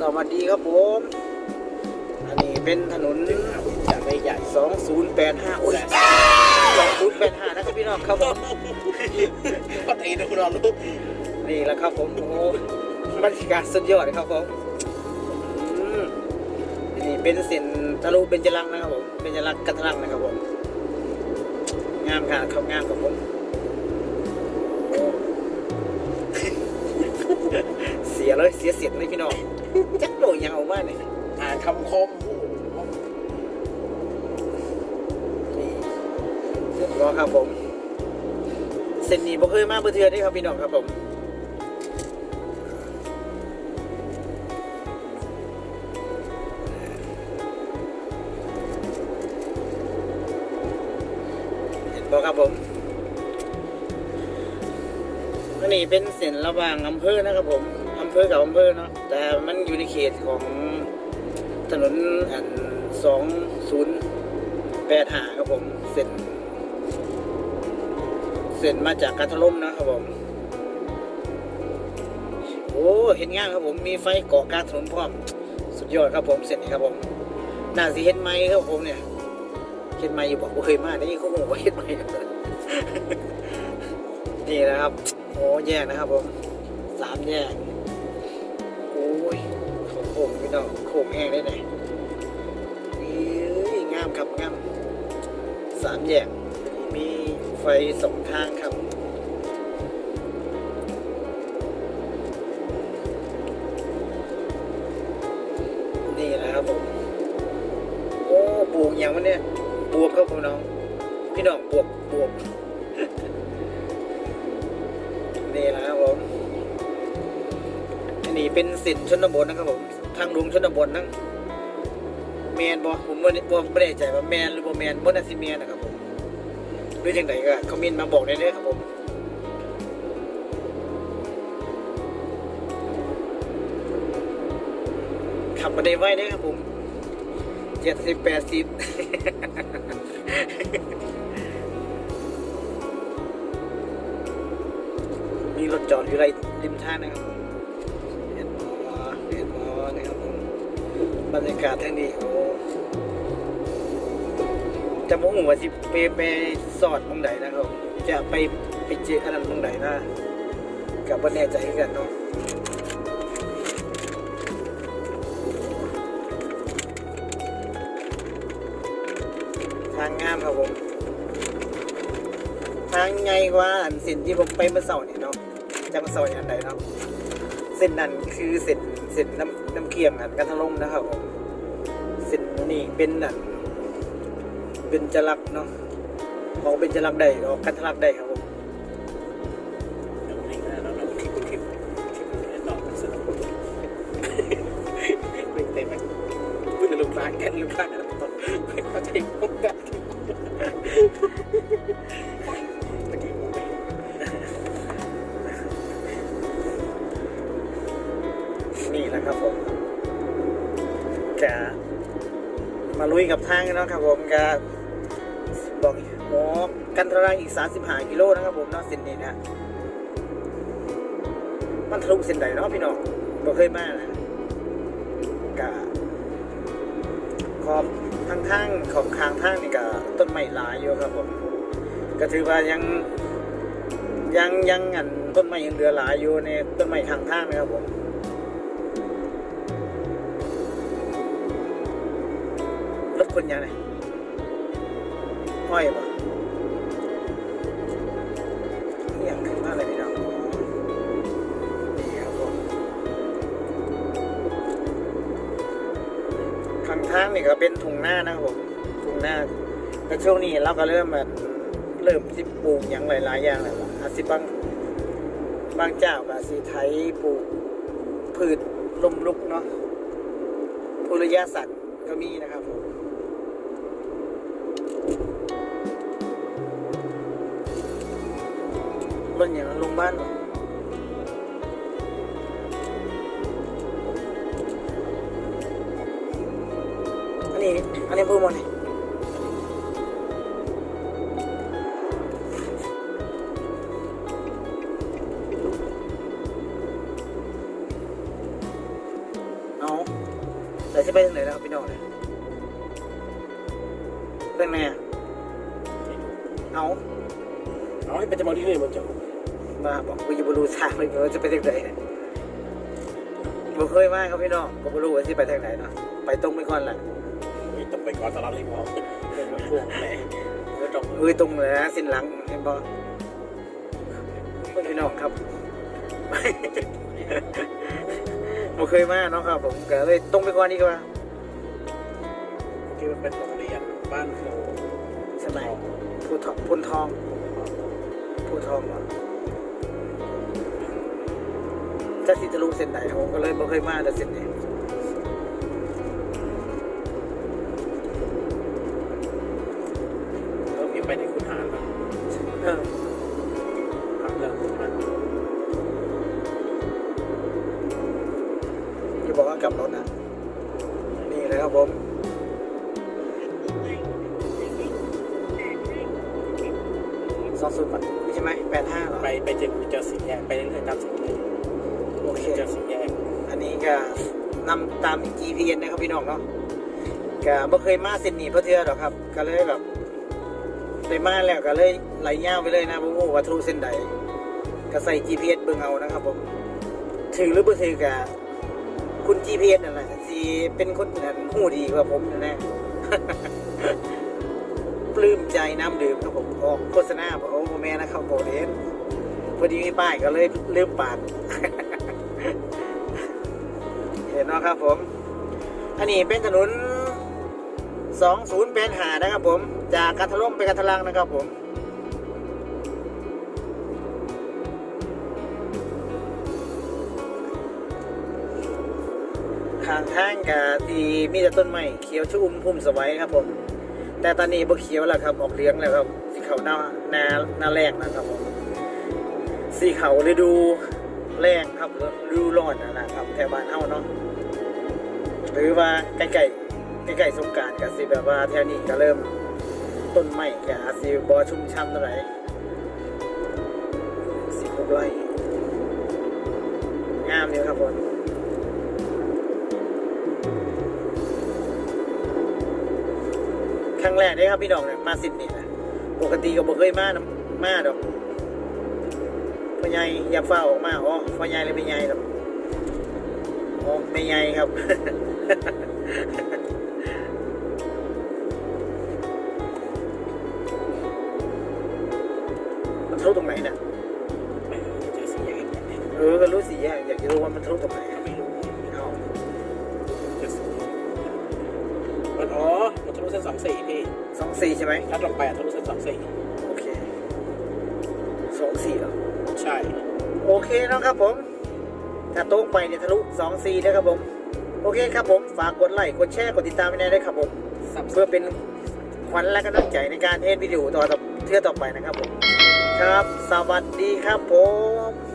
สวัสดีครับผม อันนี้เป็นถนนจากไม่ใหญ่2085โอ้ย2085นะครับพี่น้องครับผมก็ตีนะคุณรองลูกนี่แหละครับผมโอ้โหบรรยากาศสุดยอดครับผมอืมนี่เป็นเส้นทะลุเบญจรังนะครับผมเบญจรังค์กัทะลังนะครับผม งามค่ะครับงามครับผม ยเลยเสียเสียงเลยพี่น้องจักโดยยังามาเนี่ยอ่านคำคมนี่เรียบร้อยครับผมเส้นนี้บ่เคยมาเพื่อเทือได้ครับพี่น้องครับผมเห็นบ่ครับผมอันนี้เป็นเส้นระหว่างอำเภอนะครับผม อำเภอกับอำเภอเนาะแต่มันอยู่ในเขตของถนนอันสองศูนย์แปดหาครับผมเส้นเส้นมาจากการถล่มนะครับผมโอ้เห็นงานครับผมมีไฟเกาะกลางถนนพร้อมสุดยอดครับผมเส้นนี้ครับผมน่าสิเห็นไหมครับผมเนี่ยเห็นไหมอยู่บอกว่าเคยมาได้เขาบอกว่าเห็นไหมนี่นะครับโอ้แยกนะครับผมสามแยก ยโค้งพี่น้องโค้งแห้งได้ไหนนี่งามครับงามสามแยก มีไฟสองทางครับนี่นะครับผมโอ้บวกอย่างวันเนี้ยบวกครับพี่น้อง พี่น้องบวกบวกนี่นะครับผม นนี้เป็นสินชนบทนะครับผมทางหลวงชนบทนั่งแมนบอผมไม่ได้บ่ไม่ได้ใจว่าแมนหรือบ่แมนบ่น่าสิแมนนะครับผมด้วยจังไดก็คอมเมนต์มาบอกได้เลยครับผมขับมาได้ไวเลยครับผมเจ็ดสิบแปดสิบมีรถจอดอยู่ไรริมทางนะครับผม บรรยากาศทางนี้โอจะมองว่าสิไปไปสอดมองใดนะครับ จะไปไปเจออันนั้นมองใดนะกับว่าแน่ใจกันเนาะทางงามครับผม ทางไงว่าอันส้นที่ผมไปเมื่อเสาร์นี่เนาะจะเมื่อเสาร์อย่างใดเนาะ เส้นนั้นคือเส้นเส้นน้ำน้ำเคียงอันกันทะลงนะครับผมเส้นนี้เป็นอันเป็นจลักเนาะออกเป็นจลักได้ออกกันทะลักได้ครับผม นะครับผมจะมาลุยกับทางกันนะครับผมจะบอกหมอกันทะลักอีก 35กิโลนะครับผมเนาะเส้นนี้นะมันทะลุเส้นใดเนาะพี่น้องบ่เคยมานะกะขอบทางทางขอบคางทางนี่กะต้นไม้หลายอยู่ครับผมก็ถือว่ายังยังยังอันต้นไม้ยังเหลือหลายอยู่ในต้นไม้ข้างทางนะครับผม คนยังไงห้อยปะนี่ยังขึ้นมาเลยพี่น้องนี่ครับผมข้างทางนี่ก็เป็นทุ่งหน้านะครับผมทุ่งหน้าแต่ช่วงนี้เราก็เริ่มแบบเริ่มที่ปลูกอย่างหลายๆอย่างแล้วล่ะอาจสิบางบางเจ้าก็สิไทยปลูกพืชลมลุกเนาะภูริยาสัตว์ก็มีนะครับผม รถอย่างนั้นลงบ้านเหรออันนี้อันนี้พูดมาเนี่ยเอาแต่จะไปทางไหนแล้วพี่น้องเนี่ย เป็นไงอะเอาเอาให้เป็นจะมองที่นี่มันจะมาบอกกูจะบรู้ทางเลยว่าจะไปทางไหนเนี่ยบ่เคยมาครับพี่น้องก็บ่รู้ว่าสิไปทางไหนเนาะไปตรงไปก่อนแหละไม่ต้องไปก่อนตลอดเลยมองเป็นมาช่วงไหนก็ต้องมือตรงเลยนะสิ้นหลังเห็นบ่พี่น้องครับบ่เคยมาเนาะครับ ผมก็เลยตรงไปก่อนดีกว่า ที่มันเป็นโรงเรียนบ้านโพสมัยผู้ทองพุนทองผู้ทองเหรอถ้าสิจะรู้เส้นไหนผมก็เลยบ่เคยมาแต่เส้นนี้เริ่มมีไปในคุณหารแล้ว สองศูนย์นี่ใช่ไหมแปดห้าเหรอไปไปเจอเจอสีแยกไปเรื่อยๆตามสีแยกโอเคเจอสีแยกอันนี้ก็นำตาม GPS นะครับพี่น้องเนาะก็บ่เคยมาเส้นนี้เพื่อเทื่อหรอกครับ ก็เลยแบบได้มาแล้วก็เลยไหลย่าวไปเลยนะบ่ฮู้ว่าทะลุเส้นใดก็ใส่ GPS เบิ่งเอานะครับผมถือหรือบ่ถือก็คุณ GPS นั่นแหละสิเป็นคนนั้นฮู้ดีกว่าผมแน่ ปลื้มใจน้ำดื่มครับผมออกโฆษณาบอกโอ้แม่นะครับโบเดนพอดีมีป้ายก็เลยลืมปากเห็นเนาะครับผม อันนี้เป็นถนน20เป็นหานะครับผม จากกันทะล่มไปกันทะลังนะครับผมข้างทางกะที่มีแต่ต้นไม้เขียวชุ่มพุ่มสวัยครับผม แต่ตอนนี้บ่เขียวแล้วครับ ออกเหลืองแล้วครับ สีเขาหน้าหน้าหน้าแรกนะครับผมสีเขาฤดูแรงครับฤดูร้อนนะนะครับแถวบ้านเฮาเนาะหรือว่าใกล้ๆใกล้ๆสงการก็สิแบบว่าแถวนี้ก็เริ่มต้นไม้ก็อาจสิบ่ชุ่มช่ำเท่าไหร่สิบหกไร่ รั้งแรกได้ครับพี่น้องเนี่ยมาสิดนี่นะปกติก็บ่เคยมานะมาดอกพ่อใหญ่อย่าเฝ้าออกมาอ๋อพ่อใหญ่เลยเป็นใหญ่ครับอ๋อไม่ใหญ่ครับมันทะลุตรงไหนเนี่ยไม่รู้เจอสีแยกอีกแบบนี้เออก็รู้สิอยากอยากจะรู้ว่ามันทะลุตรงไหน เส้นสองสี่พี่สองสี่ใช่ไหมถ้าลงไปอะทะลุเส้นสองสี่โอเคสองสี่เหรอใช่ โอเคเนาะครับผม ถ้าโต๊ะไปเนี่ยทะลุสองสี่นะครับผม โอเคครับผม ฝากกดไลค์ กดแชร์ กดติดตามไปได้ด้วยครับผมสับเพื่อเป็นขวัญและกำลังใจในการเทสวิดีโอต่อเทื่อต่อไปนะครับผม ครับ สวัสดีครับผม